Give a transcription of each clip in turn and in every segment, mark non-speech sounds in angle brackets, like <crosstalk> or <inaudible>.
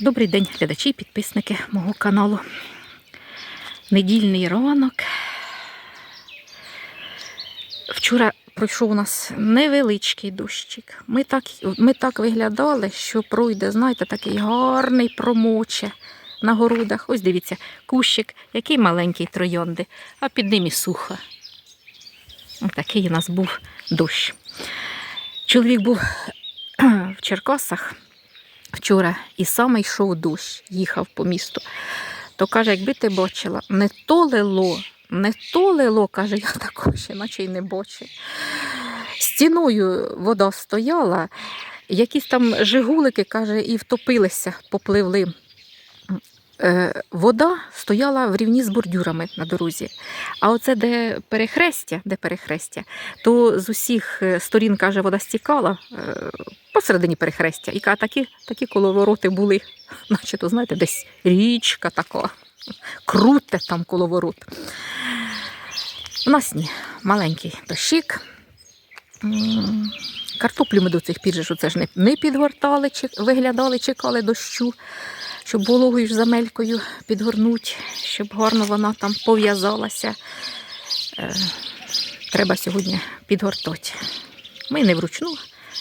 Добрий день, глядачі і підписники мого каналу. Недільний ранок. Вчора пройшов у нас невеличкий дощик. Ми так, ми так виглядали, що пройде, знаєте, такий гарний промоче на городах. Ось дивіться, кущик, який маленький троянди, а під ним і. Ось Такий у нас був дощ. Чоловік був <clears throat> в Черкасах вчора і саме йшов дощ, їхав по місту. То каже, якби ти бачила, не то лило, не то лило, каже, я такого ще наче й не бачив. Стіною вода стояла, якісь там жигулики, каже, і втопилися, попливли. Е, Вода стояла в рівні з бордюрами на дорозі. А оце, де перехрестя, де перехрестя, то з усіх е, сторін, каже, вода стікала е, посередині перехрестя. І каже, такі, такі коловороти були, <laughs> наче то, знаєте, десь річка така, <laughs> круте там коловорот. У нас ні, маленький дощик. Картоплю ми до цих пір же ж оце ж не підгортали, виглядали, чекали дощу, щоб вологою замелькою підгорнуть, щоб гарно вона там пов'язалася. Е, треба сьогодні підгортати. Ми не вручну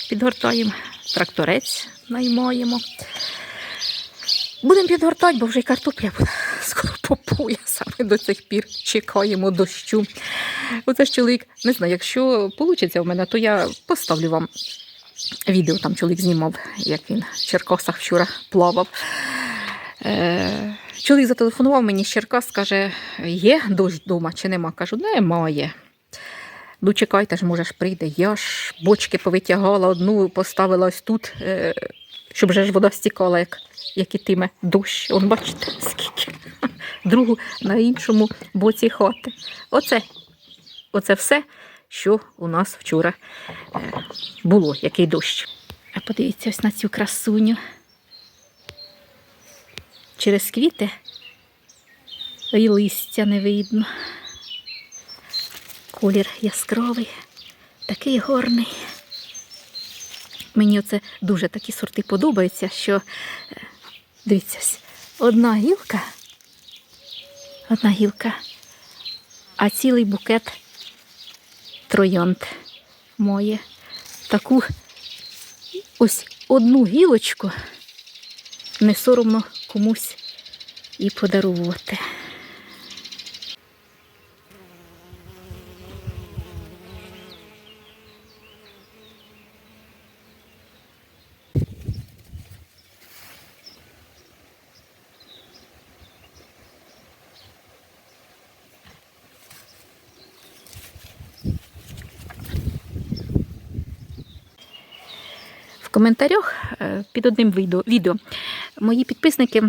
підгортаємо, тракторець наймаємо. Будемо підгортати, бо вже й картопля буде <laughs> скоро по пояс, ми до цих пір чекаємо дощу. Оце ж чоловік, не знаю, якщо вийде в мене, то я поставлю вам відео. Там чоловік знімав, як він в Черкасах вчора плавав. Е, чоловік зателефонував мені з Черкас, каже, є дощ вдома чи нема? Кажу, немає. Ну, чекайте ж, може ж прийде. Я ж бочки повитягала, одну поставила ось тут, е, щоб вже ж вода стікала, як, як ітиме дощ. Он бачите, <laughs> скільки. Другу на іншому боці хати. Оце, оце все, що у нас вчора е, було, який дощ. А подивіться ось на цю красуню. Через квіти і листя не видно. Колір яскравий, такий гарний. Мені оце дуже такі сорти подобаються, що е, дивіться, одна гілка, одна гілка, а цілий букет троянд моє. Таку ось одну гілочку не соромно комусь і подарувати. Коментарях е, під одним відео, мої підписники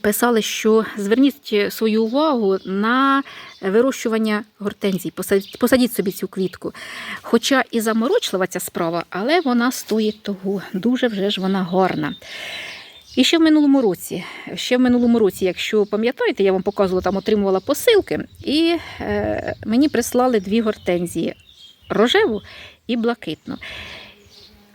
писали, що зверніть свою увагу на вирощування гортензій, посадіть собі цю квітку. Хоча і заморочлива ця справа, але вона стоїть того. Дуже вже ж вона гарна. І ще в минулому році, ще в минулому році, якщо пам'ятаєте, я вам показувала, там отримувала посилки, і е, мені прислали дві гортензії рожеву і блакитну.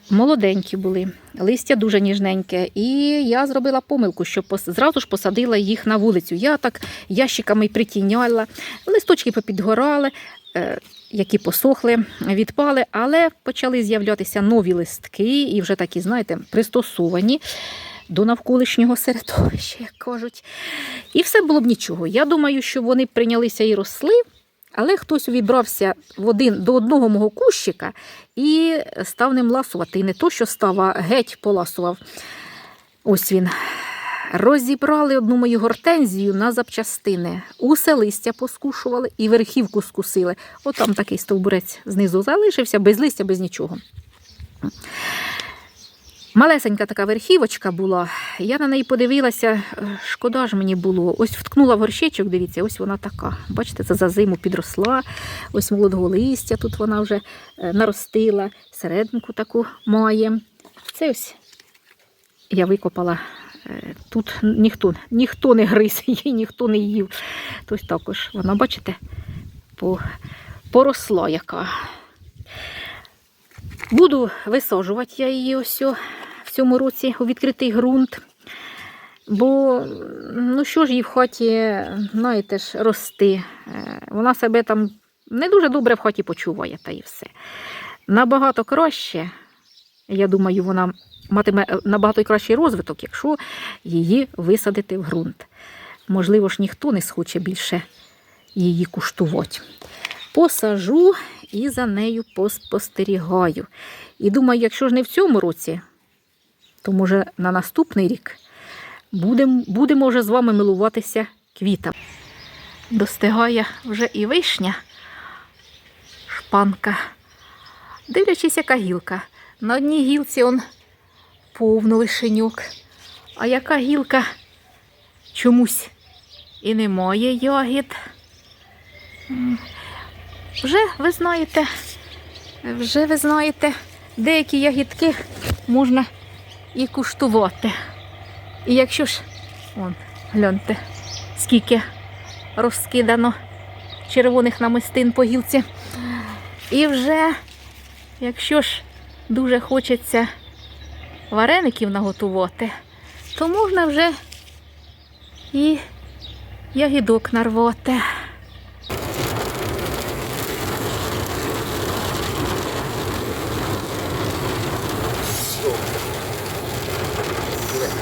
Молоденькі були, листя дуже ніжненьке. І я зробила помилку, що зразу ж посадила їх на вулицю. Я так ящиками притіняла, листочки попідгорали, е, які посохли, відпали, але почали з'являтися нові листки, і вже такі, знаєте, пристосовані до навколишнього середовища, як кажуть. І все було б нічого. Я думаю, що вони прийнялися і росли. Але хтось увібрався в один до одного мого кущика і став ним ласувати. І не то, що став, а геть поласував. Ось він. Розібрали одну мою гортензію на запчастини. Усе листя поскушували і верхівку скусили. От там такий стовбурець знизу залишився, без листя, без нічого. Малесенька така верхівочка була. Я на неї подивилася, е, шкода ж мені було. Ось вткнула в горщичок, дивіться, ось вона така. Бачите, це за зиму підросла. Ось молодого листя тут вона вже е, наростила, серединку таку має. Це ось я викопала. е, Тут ніхто, ніхто не гриз <laughs> її, ніхто не їв. Тобто також вона, бачите, поросла яка. Буду висаджувати я її ось цьому році у відкритий ґрунт. Бо, ну що ж їй в хаті, знаєте ж, рости. Е, Вона себе там не дуже добре в хаті почуває, та і все. Набагато краще, я думаю, вона матиме е, набагато кращий розвиток, якщо її висадити в ґрунт. Можливо ж, ніхто не схоче більше її куштувати. Посажу і за нею поспостерігаю. І думаю, якщо ж не в цьому році, то може на наступний рік будемо, будемо вже з вами милуватися квітами. Достигає вже і вишня, шпанка. Дивлячись, яка гілка. На одній гілці он повно лишенюк, а яка гілка чомусь і немає ягід. Вже ви знаєте, вже ви знаєте, деякі ягідки можна і куштувати. І якщо ж, вон, гляньте, скільки розкидано червоних намистин по гілці. І вже, якщо ж дуже хочеться вареників наготувати, то можна вже і ягідок нарвати.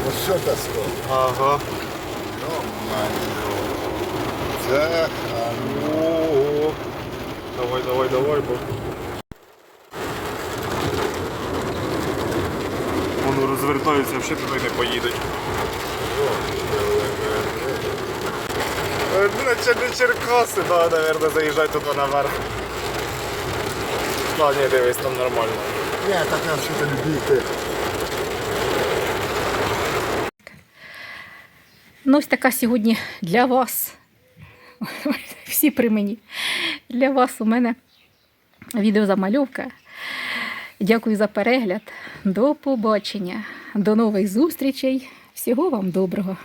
Ось що таско? Ага. Це ну, О, давай, давай, давай, бо. Воно розвертаються, взагалі туди не поїдуть. Е, На Чер- Черкаси, да, наверное, заїжджати туди наверх. Да, ні, дивись, там нормально. Ні, так я все любити. Ну, ось така сьогодні для вас. <laughs> Всі при мені. Для вас у мене відеозамальовка. Дякую за перегляд. До побачення. До нових зустрічей. Всього вам доброго.